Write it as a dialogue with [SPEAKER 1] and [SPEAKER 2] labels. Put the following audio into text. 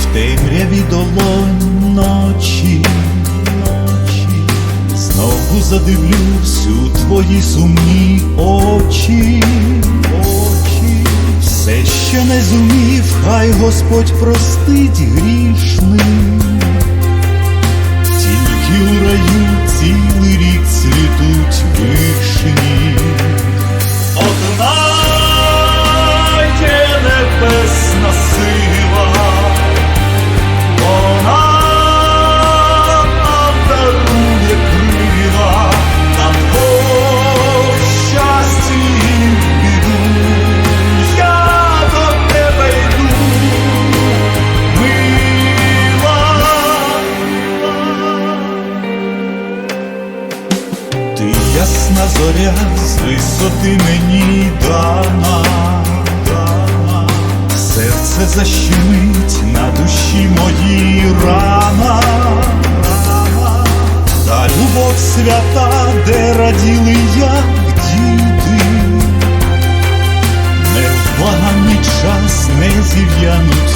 [SPEAKER 1] В темряві долонь ночі, ночі. Знову задивлюсь у твої сумні очі, очі. Все, що не зумів, хай Господь простить грішним. Тільки у раю цілий рік зоря з висоти мені дана, дана. серце защемить на душі моїй рана, рана. та любов свята, де раділи, як діти, не в час не зів'януть